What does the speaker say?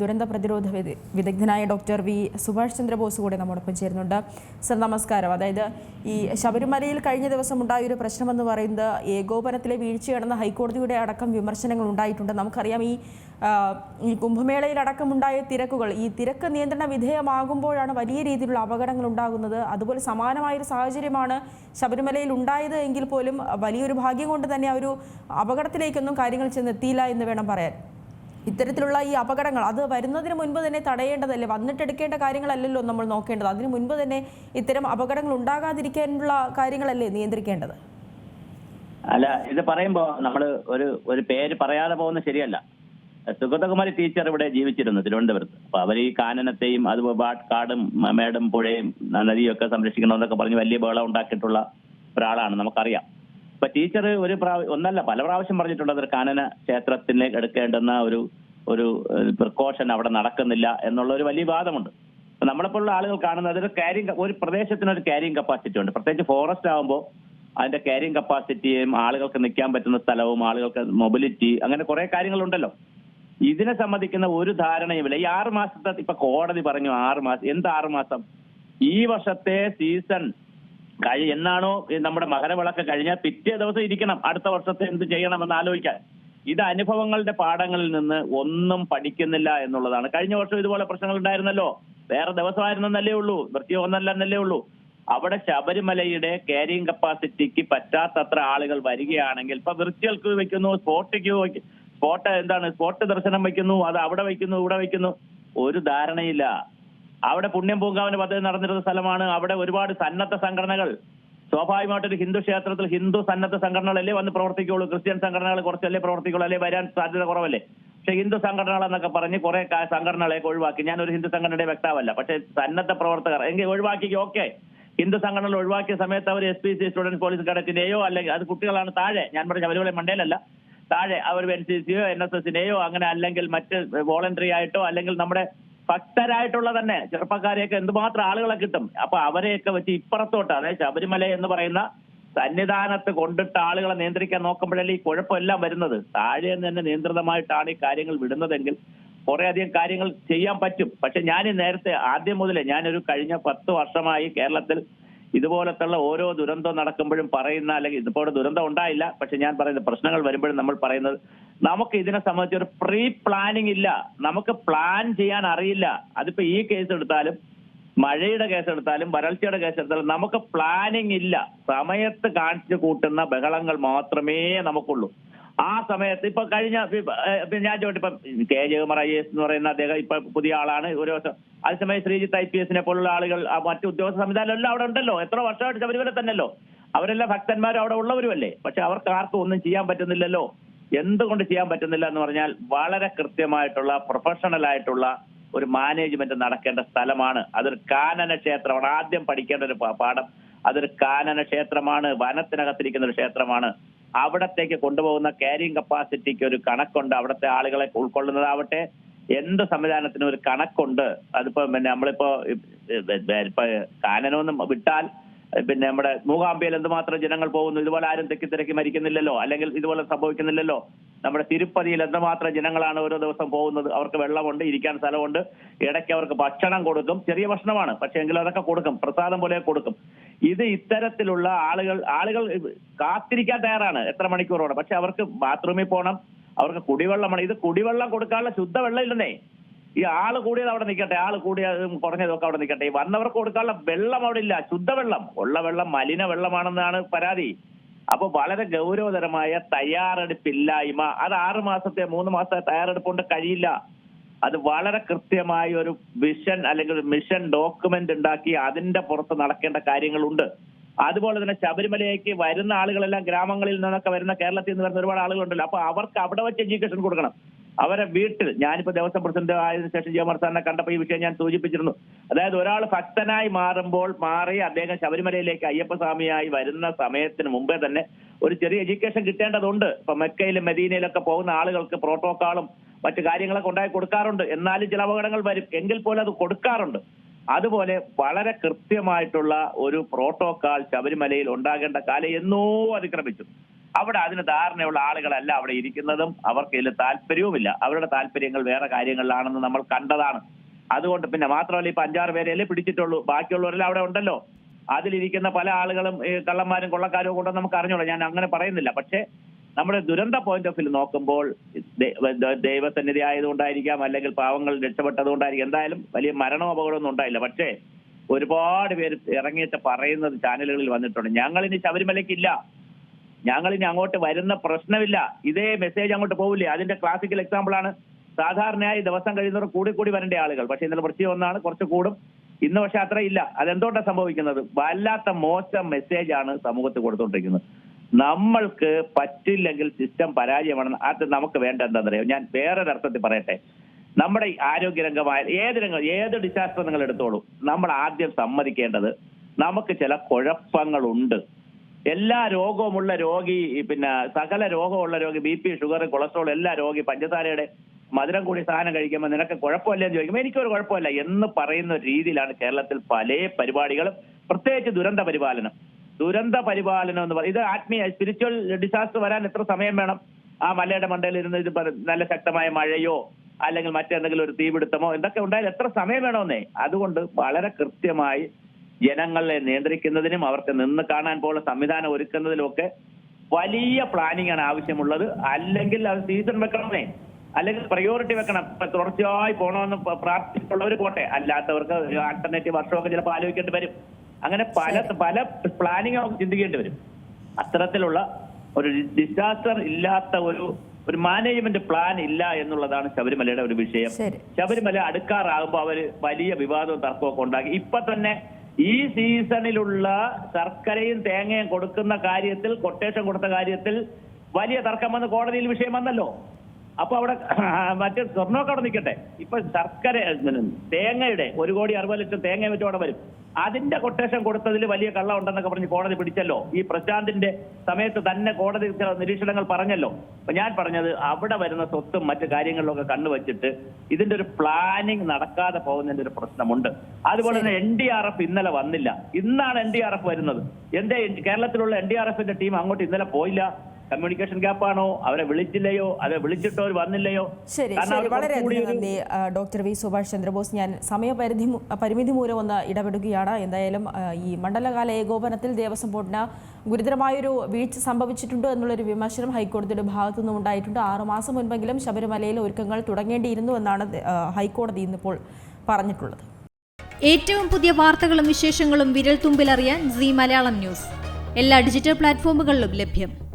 ദുരന്ത പ്രതിരോധ വിദഗ്ധനായ ഡോക്ടർ വി സുഭാഷ് ചന്ദ്രബോസ് കൂടെ നമ്മോടൊപ്പം ചേരുന്നുണ്ട്. സർ നമസ്കാരം. അതായത് ഈ ശബരിമലയിൽ കഴിഞ്ഞ ദിവസം ഉണ്ടായ ഒരു പ്രശ്നമെന്ന് പറയുന്നത് ഏകോപനത്തിലെ വീഴ്ചയാണെന്ന് ഹൈക്കോടതിയുടെ അടക്കം വിമർശനങ്ങൾ ഉണ്ടായിട്ടുണ്ട്. നമുക്കറിയാം ഈ ഈ കുംഭമേളയിലടക്കമുണ്ടായ തിരക്കുകൾ ഈ തിരക്ക് നിയന്ത്രണ വിധേയമാകുമ്പോഴാണ് വലിയ രീതിയിലുള്ള അപകടങ്ങൾ ഉണ്ടാകുന്നത്. അതുപോലെ സമാനമായൊരു സാഹചര്യമാണ് ശബരിമലയിൽ ഉണ്ടായത് എങ്കിൽ പോലും വലിയൊരു ഭാഗ്യം കൊണ്ട് തന്നെ ആ ഒരു അപകടത്തിലേക്കൊന്നും കാര്യങ്ങൾ ചെന്നെത്തിയില്ല എന്ന് വേണം പറയാൻ. ഇത്തരത്തിലുള്ള ഈ അപകടങ്ങൾ അത് വരുന്നതിന് മുൻപ് തന്നെ തടയേണ്ടതല്ലേ? വന്നിട്ടെടുക്കേണ്ട കാര്യങ്ങളല്ലല്ലോ നമ്മൾ നോക്കേണ്ടത്. അതിന് മുൻപ് തന്നെ ഇത്തരം അപകടങ്ങൾ ഉണ്ടാകാതിരിക്കാനുള്ള കാര്യങ്ങളല്ലേ നിയന്ത്രിക്കേണ്ടത്? അല്ല ഇത് പറയുമ്പോ നമ്മൾ ഒരു ഒരു പേര് പറയാതെ പോകുന്നത് ശരിയല്ല. സുഗതകുമാരി ടീച്ചർ ഇവിടെ ജീവിച്ചിരുന്നു തിരുവനന്തപുരത്ത്. അപ്പൊ അവർ ഈ കാനനത്തെയും ബാ- കാടും മേടും പുഴയും നദിയും ഒക്കെ സംരക്ഷിക്കണമെന്നൊക്കെ പറഞ്ഞ് വലിയ ബഹളം ഉണ്ടാക്കിയിട്ടുള്ള ഒരാളാണ് നമുക്കറിയാം. അപ്പൊ ടീച്ചർ ഒരു പ്രാവ- ഒന്നല്ല പല പ്രാവശ്യം പറഞ്ഞിട്ടുണ്ട് കാനന ക്ഷേത്രത്തിലേക്ക് എടുക്കേണ്ടുന്ന ഒരു ഒരു പ്രിക്കോഷൻ അവിടെ നടക്കുന്നില്ല എന്നുള്ള ഒരു വലിയ വാദമുണ്ട്. നമ്മളെപ്പോലുള്ള ആളുകൾ കാണുന്നത് അതൊരു ക്യാരിങ് ഒരു പ്രദേശത്തിന് ഒരു ക്യാരിങ് കപ്പാസിറ്റി ഉണ്ട്. പ്രത്യേകിച്ച് ഫോറസ്റ്റ് ആകുമ്പോൾ അതിന്റെ ക്യാരിങ് കപ്പാസിറ്റിയും ആളുകൾക്ക് നിൽക്കാൻ പറ്റുന്ന സ്ഥലവും ആളുകൾക്ക് മൊബിലിറ്റി അങ്ങനെ കുറെ കാര്യങ്ങളുണ്ടല്ലോ. ഇതിനെ സംബന്ധിക്കുന്ന ഒരു ധാരണയുമില്ല. ഈ ആറ് മാസത്തെ ഇപ്പൊ കോടതി പറഞ്ഞു ആറ് മാസം എന്ത് ആറ് മാസം? ഈ വർഷത്തെ സീസൺ കഴി എന്നാണോ നമ്മുടെ മകരവിളക്ക് കഴിഞ്ഞാൽ പിറ്റേ ദിവസം ഇരിക്കണം. അടുത്ത വർഷത്തെ എന്ത് ചെയ്യണമെന്ന് ആലോചിക്കാൻ. ഇത് അനുഭവങ്ങളുടെ പാഠങ്ങളിൽ നിന്ന് ഒന്നും പഠിക്കുന്നില്ല എന്നുള്ളതാണ്. കഴിഞ്ഞ വർഷം ഇതുപോലെ പ്രശ്നങ്ങൾ ഉണ്ടായിരുന്നല്ലോ വേറെ ദിവസമായിരുന്നല്ലേ ഉള്ളൂ. വൃത്തിയോ ഒന്നല്ലെന്നല്ലേ ഉള്ളൂ. അവിടെ ശബരിമലയുടെ ക്യാരിങ് കപ്പാസിറ്റിക്ക് പറ്റാത്തത്ര ആളുകൾ വരികയാണെങ്കിൽ ഇപ്പൊ വിർച്വൽ വെക്കുന്നു സ്പോട്ട് സ്പോട്ട് എന്താണ് സ്പോട്ട് ദർശനം വെക്കുന്നു അത് അവിടെ വെക്കുന്നു ഇവിടെ വെക്കുന്നു. ഒരു ധാരണയില്ല. അവിടെ പുണ്യം പൂങ്കാവിന്റെ പദ്ധതി നടന്നിരുന്ന സ്ഥലമാണ്. അവിടെ ഒരുപാട് സന്നദ്ധ സംഘടനകൾ. സ്വാഭാവികമായിട്ട് ഒരു ഹിന്ദു ക്ഷേത്രത്തിൽ ഹിന്ദു സന്നദ്ധ സംഘടനകളല്ലേ വന്ന് പ്രവർത്തിക്കുള്ളൂ. ക്രിസ്ത്യൻ സംഘടനകൾ കുറച്ചല്ലേ പ്രവർത്തിക്കുള്ളൂ അല്ലേ വരാൻ സാധ്യത കുറവല്ലേ? പക്ഷെ ഹിന്ദു സംഘടനകൾ എന്നൊക്കെ പറഞ്ഞ് കുറെ സംഘടനകളെ ഒഴിവാക്കി. ഞാൻ ഒരു ഹിന്ദു സംഘടനയുടെ വ്യക്താവല്ല പക്ഷെ സന്നദ്ധ പ്രവർത്തകർ. എങ്കിൽ ഒഴിവാക്കി ഓക്കെ. ഹിന്ദു സംഘടനകൾ ഒഴിവാക്കിയ സമയത്ത് അവർ S P C students police കേഡറ്റിന്റെയോ അല്ലെങ്കിൽ അത് കുട്ടികളാണ് താഴെ. ഞാൻ പറഞ്ഞ ശബരിമല മണ്ടയിലല്ല താഴെ അവർ എൻ സി സിയോ എൻ എസ് എസിനെയോ അങ്ങനെ അല്ലെങ്കിൽ മറ്റ് വോളണ്ടറി ആയിട്ടോ അല്ലെങ്കിൽ നമ്മുടെ ഭക്തരായിട്ടുള്ള തന്നെ ചെറുപ്പക്കാരെയൊക്കെ എന്തുമാത്രം ആളുകളെ കിട്ടും. അപ്പൊ അവരെയൊക്കെ വെച്ച് ഇപ്പുറത്തോട്ട് അതായത് ശബരിമല എന്ന് പറയുന്ന സന്നിധാനത്ത് കൊണ്ടിട്ട് ആളുകളെ നിയന്ത്രിക്കാൻ നോക്കുമ്പോഴല്ലേ ഈ കുഴപ്പമെല്ലാം വരുന്നത്. താഴെ തന്നെ നിയന്ത്രിതമായിട്ടാണ് ഈ കാര്യങ്ങൾ വിടുന്നതെങ്കിൽ കുറെ അധികം കാര്യങ്ങൾ ചെയ്യാൻ പറ്റും. പക്ഷെ ഞാൻ നേരത്തെ ആദ്യം മുതലേ ഞാനൊരു കഴിഞ്ഞ പത്ത് വർഷമായി കേരളത്തിൽ ഇതുപോലത്തുള്ള ഓരോ ദുരന്തം നടക്കുമ്പോഴും പറയുന്ന അല്ലെങ്കിൽ ഇതിപ്പോൾ ദുരന്തം ഉണ്ടായില്ല പക്ഷെ ഞാൻ പറയുന്ന പ്രശ്നങ്ങൾ വരുമ്പോഴും നമ്മൾ പറയുന്നത് നമുക്ക് ഇതിനെ സംബന്ധിച്ച് ഒരു പ്രീ പ്ലാനിങ് ഇല്ല. നമുക്ക് പ്ലാൻ ചെയ്യാൻ അറിയില്ല. അതിപ്പോ ഈ കേസ് എടുത്താലും മഴയുടെ കേസെടുത്താലും വരൾച്ചയുടെ കേസെടുത്താലും നമുക്ക് പ്ലാനിങ് ഇല്ല. സമയത്ത് കാണിച്ചു കൂട്ടുന്ന ബഹളങ്ങൾ മാത്രമേ നമുക്കുള്ളൂ. ആ സമയത്ത് ഇപ്പൊ കഴിഞ്ഞ ഞാൻ ഇപ്പൊ കെ. ജയകുമാർ ഐ. എസ്. എന്ന് പറയുന്ന അദ്ദേഹം ഇപ്പൊ പുതിയ ആളാണ്. ഒരു ദിവസം അതേസമയം ശ്രീജിത്ത് ഐ. പി. എസിനെ പോലുള്ള ആളുകൾ മറ്റു ഉദ്യോഗസ്ഥ സംവിധാനം എല്ലാം അവിടെ ഉണ്ടല്ലോ. എത്ര വർഷമായിട്ട് ശബരിമല തന്നെയല്ലോ. അവരെല്ലാം ഭക്തന്മാരും അവിടെ ഉള്ളവരുമല്ലേ? പക്ഷെ അവർക്ക് ആർക്കും ഒന്നും ചെയ്യാൻ പറ്റുന്നില്ലല്ലോ. എന്തുകൊണ്ട് ചെയ്യാൻ പറ്റുന്നില്ല എന്ന് പറഞ്ഞാൽ വളരെ കൃത്യമായിട്ടുള്ള പ്രൊഫഷണൽ ആയിട്ടുള്ള ഒരു മാനേജ്മെന്റ് നടക്കേണ്ട സ്ഥലമാണ്. അതൊരു കാനന ക്ഷേത്രമാണ്. ആദ്യം പഠിക്കേണ്ട ഒരു പാഠം. അതൊരു കാനന ക്ഷേത്രമാണ്. വനത്തിനകത്തിരിക്കുന്ന ഒരു ക്ഷേത്രമാണ്. അവിടത്തേക്ക് കൊണ്ടുപോകുന്ന കാരിയിങ് കപ്പാസിറ്റിക്ക് ഒരു കണക്കുണ്ട്. അവിടുത്തെ ആളുകളെ ഉൾക്കൊള്ളുന്നതാവട്ടെ. എന്ത് സംവിധാനത്തിനും ഒരു കണക്കുണ്ട്. അതിപ്പോ പിന്നെ നമ്മളിപ്പോ ഇപ്പൊ കാനനമൊന്നും വിട്ടാൽ പിന്നെ നമ്മുടെ മൂകാംബിയിൽ എന്തുമാത്രം ജനങ്ങൾ പോകുന്നു? ഇതുപോലെ ആരും തെക്കി തിരക്കി മരിക്കുന്നില്ലല്ലോ? അല്ലെങ്കിൽ ഇതുപോലെ സംഭവിക്കുന്നില്ലല്ലോ? നമ്മുടെ തിരുപ്പതിയിൽ എന്തുമാത്രം ജനങ്ങളാണ് ഓരോ ദിവസം പോകുന്നത്? അവർക്ക് വെള്ളമുണ്ട് ഇരിക്കാൻ സ്ഥലമുണ്ട്. ഇടയ്ക്ക് അവർക്ക് ഭക്ഷണം കൊടുക്കും. ചെറിയ ഭക്ഷണമാണ്. പക്ഷെ എങ്കിലും അതൊക്കെ കൊടുക്കും. പ്രസാദം പോലെ കൊടുക്കും. ഇത് ഇത്തരത്തിലുള്ള ആളുകൾ ആളുകൾ കാത്തിരിക്കാൻ തയ്യാറാണ് എത്ര മണിക്കൂറോടെ പക്ഷെ അവർക്ക് ബാത്റൂമിൽ പോകണം അവർക്ക് കുടിവെള്ളമാണ് ഇത് കുടിവെള്ളം കൊടുക്കാനുള്ള ശുദ്ധവെള്ളം ഇല്ലെന്നേ ഈ ആൾ കൂടിയത് അവിടെ നിൽക്കട്ടെ ആൾ കൂടിയതും കുറഞ്ഞതൊക്കെ അവിടെ നിൽക്കട്ടെ. ഈ വന്നവർക്ക് കൊടുക്കാനുള്ള വെള്ളം അവിടെ ഇല്ല. ശുദ്ധവെള്ളം. ഉള്ള വെള്ളം മലിന വെള്ളമാണെന്നാണ് പരാതി. അപ്പൊ വളരെ ഗൗരവതരമായ തയ്യാറെടുപ്പില്ലായ്മ. അത് ആറ് മാസത്തെ മൂന്ന് മാസത്തെ തയ്യാറെടുപ്പ് കൊണ്ട് കഴിയില്ല. അത് വളരെ കൃത്യമായ ഒരു വിഷൻ അല്ലെങ്കിൽ മിഷൻ ഡോക്യുമെന്റ് ഉണ്ടാക്കി അതിന്റെ പുറത്ത് നടക്കേണ്ട കാര്യങ്ങളുണ്ട്. അതുപോലെ തന്നെ ശബരിമലയ്ക്ക് വരുന്ന ആളുകളെല്ലാം ഗ്രാമങ്ങളിൽ നിന്നൊക്കെ വരുന്ന കേരളത്തിൽ നിന്ന് വരുന്ന ഒരുപാട് ആളുകളുണ്ടല്ലോ. അപ്പൊ അവർക്ക് അവിടെ വെച്ച് എഡ്യൂക്കേഷൻ കൊടുക്കണം. അവരെ വീട്ടിൽ ഞാനിപ്പോ ദേവസ്വം പ്രസിഡന്റ് ആയതിനു ശേഷം ജിയമർ സാറിനെ കണ്ടപ്പോൾ ഈ വിഷയം ഞാൻ സൂചിപ്പിച്ചിരുന്നു. അതായത് ഒരാൾ ഭക്തനായി മാറുമ്പോൾ മാറി അദ്ദേഹം ശബരിമലയിലേക്ക് അയ്യപ്പസ്വാമിയായി വരുന്ന സമയത്തിന് മുമ്പേ തന്നെ ഒരു ചെറിയ എഡ്യൂക്കേഷൻ കിട്ടേണ്ടതുണ്ട്. ഇപ്പൊ മെക്കയിലും മെദീനയിലൊക്കെ പോകുന്ന ആളുകൾക്ക് പ്രോട്ടോക്കോളും മറ്റു കാര്യങ്ങളൊക്കെ ഉണ്ടായി കൊടുക്കാറുണ്ട്. എന്നാലും ചില അപകടങ്ങൾ വരും. എങ്കിൽ പോലും അത് കൊടുക്കാറുണ്ട്. അതുപോലെ വളരെ കൃത്യമായിട്ടുള്ള ഒരു പ്രോട്ടോകോൾ ശബരിമലയിൽ ഉണ്ടാകേണ്ട കാലം എന്നോ അതിക്രമിച്ചു. അവിടെ അതിന് ധാരണയുള്ള ആളുകളല്ല അവിടെ ഇരിക്കുന്നതും അവർക്ക് ഇതിൽ താല്പര്യവുമില്ല. അവരുടെ താല്പര്യങ്ങൾ വേറെ കാര്യങ്ങളിലാണെന്ന് നമ്മൾ കണ്ടതാണ്. അതുകൊണ്ട് പിന്നെ മാത്രമല്ല ഇപ്പൊ അഞ്ചാറ് പേരെയല്ലേ പിടിച്ചിട്ടുള്ളൂ. ബാക്കിയുള്ളവരെല്ലാം അവിടെ ഉണ്ടല്ലോ. അതിലിരിക്കുന്ന പല ആളുകളും കള്ളന്മാരും കൊള്ളക്കാരും ഒക്കെ ഉണ്ടെന്ന് നമുക്ക് അറിഞ്ഞോളൂ ഞാൻ അങ്ങനെ പറയുന്നില്ല. പക്ഷേ നമ്മുടെ ദുരന്ത പോയിന്റ് ഓഫ് വ്യൂ നോക്കുമ്പോൾ ദൈവസന്നിധി ആയതുകൊണ്ടായിരിക്കാം അല്ലെങ്കിൽ പാവങ്ങൾ രക്ഷപ്പെട്ടതുകൊണ്ടായിരിക്കും. എന്തായാലും വലിയ മരണവും അപകടമൊന്നും ഉണ്ടായില്ല. പക്ഷേ ഒരുപാട് പേര് ഇറങ്ങിയിട്ട് പറയുന്നത് ചാനലുകളിൽ വന്നിട്ടുണ്ട്. ഞങ്ങൾ ഇനി ശബരിമലയ്ക്കില്ല. ഇനി അങ്ങോട്ട് വരുന്ന പ്രശ്നമില്ല. ഇതേ മെസ്സേജ് അങ്ങോട്ട് പോവില്ലേ? അതിന്റെ ക്ലാസിക്കൽ എക്സാമ്പിൾ ആണ്. സാധാരണയായി ദിവസം കഴിയുന്നവർ കൂടി കൂടി വരേണ്ട ആളുകൾ. പക്ഷെ ഇന്നലെ വൃത്തി ഒന്നാണ്. കുറച്ച് കൂടും. ഇന്ന് പക്ഷെ അത്രയില്ല അതെന്തുകൊണ്ടാണ് സംഭവിക്കുന്നത്? വല്ലാത്ത മോശം മെസ്സേജ് ആണ് സമൂഹത്തിൽ കൊടുത്തുകൊണ്ടിരിക്കുന്നത്. നമ്മൾക്ക് പറ്റില്ലെങ്കിൽ സിസ്റ്റം പരാജയമാണെന്ന് അത് നമുക്ക് വേണ്ട എന്താണെന്നറിയോ? ഞാൻ വേറൊരർത്ഥത്തിൽ പറയട്ടെ. നമ്മുടെ ആരോഗ്യരംഗമായ ഏത് രംഗം ഏത് ഡിസാസ്റ്റർ നിങ്ങൾ എടുത്തോളൂ നമ്മൾ ആദ്യം സമ്മതിക്കേണ്ടത് നമുക്ക് ചില കുഴപ്പങ്ങളുണ്ട്. എല്ലാ രോഗവുമുള്ള രോഗി പിന്നെ സകല രോഗമുള്ള രോഗി ബി പി ഷുഗർ കൊളസ്ട്രോൾ എല്ലാ രോഗി പഞ്ചസാരയുടെ മധുരം കൂടി സാധനം കഴിക്കുമ്പോൾ നിനക്ക് കുഴപ്പമില്ല എന്ന് ചോദിക്കുമ്പോൾ എനിക്കൊരു കുഴപ്പമില്ല എന്ന് പറയുന്ന രീതിയിലാണ് കേരളത്തിൽ പല പരിപാടികളും പ്രത്യേകിച്ച് ദുരന്ത പരിപാലനം. ദുരന്ത പരിപാലനം എന്ന് പറയുന്നത് ഇത് ആത്മീയ സ്പിരിച്വൽ ഡിസാസ്റ്റർ വരാൻ എത്ര സമയം വേണം? ആ മലയുടെ മണ്ടയിൽ ഇരുന്ന് ഇത് നല്ല ശക്തമായ മഴയോ അല്ലെങ്കിൽ മറ്റെന്തെങ്കിലും ഒരു തീപിടുത്തമോ എന്തൊക്കെ ഉണ്ടായാലും എത്ര സമയം വേണമെന്നേ? അതുകൊണ്ട് വളരെ കൃത്യമായി ജനങ്ങളെ നിയന്ത്രിക്കുന്നതിനും അവർക്ക് നിന്ന് കാണാൻ പോലുള്ള സംവിധാനം ഒരുക്കുന്നതിലും ഒക്കെ വലിയ പ്ലാനിംഗ് ആണ് ആവശ്യമുള്ളത്. അല്ലെങ്കിൽ അത് സീസൺ വെക്കണമേ. അല്ലെങ്കിൽ പ്രയോറിറ്റി വെക്കണം. തുടർച്ചയായി പോകണമെന്ന് പ്രാർത്ഥിച്ചുള്ളവർ പോട്ടെ. അല്ലാത്തവർക്ക് ആൾട്ടർനേറ്റീവ് വർഷമൊക്കെ ചിലപ്പോൾ ആലോചിക്കേണ്ടി വരും. അങ്ങനെ പല പല പ്ലാനിങ് നമുക്ക് ചിന്തിക്കേണ്ടി വരും. അത്തരത്തിലുള്ള ഒരു ഡിസാസ്റ്റർ ഇല്ലാത്ത ഒരു ഒരു മാനേജ്മെന്റ് പ്ലാൻ ഇല്ല എന്നുള്ളതാണ് ശബരിമലയുടെ ഒരു വിഷയം. ശബരിമല അടുക്കാറാകുമ്പോൾ അവർ വലിയ വിവാദവും തർക്കവും ഒക്കെ ഉണ്ടാക്കി. ഇപ്പൊ തന്നെ ഈ സീസണിലുള്ള ശർക്കരയും തേങ്ങയും കൊടുക്കുന്ന കാര്യത്തിൽ കൊട്ടേഷൻ കൊടുത്ത കാര്യത്തിൽ വലിയ തർക്കം വന്ന് കോടതിയിൽ വിഷയം വന്നല്ലോ. അപ്പൊ അവിടെ മറ്റേ സ്വർണമൊക്കെ അവിടെ നിൽക്കട്ടെ ഇപ്പൊ ശർക്കര തേങ്ങയുടെ ഒരു കോടി അറുപത് ലക്ഷം തേങ്ങ വെച്ചു അവിടെ വരും. അതിന്റെ കൊട്ടേഷൻ കൊടുത്തതിൽ വലിയ കള്ളം ഉണ്ടെന്നൊക്കെ പറഞ്ഞ് കോടതി പിടിച്ചല്ലോ. ഈ പ്രശാന്തിന്റെ സമയത്ത് തന്നെ കോടതി നിരീക്ഷണങ്ങൾ പറഞ്ഞല്ലോ. അപ്പൊ ഞാൻ പറഞ്ഞത് അവിടെ വരുന്ന സ്വത്തും മറ്റു കാര്യങ്ങളിലൊക്കെ കണ്ണുവച്ചിട്ട് ഇതിന്റെ ഒരു പ്ലാനിങ് നടക്കാതെ പോകുന്നതിന്റെ ഒരു പ്രശ്നമുണ്ട്. അതുപോലെ തന്നെ എൻ ഡി ആർ എഫ് ഇന്നലെ വന്നില്ല. ഇന്നാണ് എൻ ഡി ആർ എഫ് വരുന്നത്. എന്റെ കേരളത്തിലുള്ള എൻ ഡി ആർ എഫിന്റെ ടീം അങ്ങോട്ട് ഇന്നലെ പോയില്ല? കമ്മ്യൂണിക്കേഷൻ ഗ്യാപ്പാണോ അവരെ വിളിച്ചില്ലയോ? അവരെ വിളിച്ചിട്ടോ? അവർ വന്നില്ലയോ? ശരി ഒരു- നന്ദി ഡോക്ടർ വി സുഭാഷ് ചന്ദ്രബോസ്. ഞാൻ സമയപരിധി പരിമിതി മൂലം ഒന്ന് ഇടപെടുകയാണ്. എന്തായാലും ഈ മണ്ഡലകാല ഏകോപനത്തിൽ ദേവസ്വം ബോർഡിന് ഗുരുതരമായൊരു വീഴ്ച സംഭവിച്ചിട്ടുണ്ട് എന്നുള്ളൊരു വിമർശനം ഹൈക്കോടതിയുടെ ഭാഗത്തു നിന്നും ഉണ്ടായിട്ടുണ്ട്. ആറുമാസം മുൻപെങ്കിലും ശബരിമലയിൽ ഒരുക്കങ്ങൾ തുടങ്ങേണ്ടിയിരുന്നു എന്നാണ് ഹൈക്കോടതി ഇന്നിപ്പോൾ പറഞ്ഞിട്ടുള്ളത്. ഏറ്റവും പുതിയ വാർത്തകളും വിശേഷങ്ങളും വിരൽ തുമ്പിലറിയാൻ സി മലയാളം ന്യൂസ്. എല്ലാ ഡിജിറ്റൽ പ്ലാറ്റ്ഫോമുകളിലും ലഭ്യം.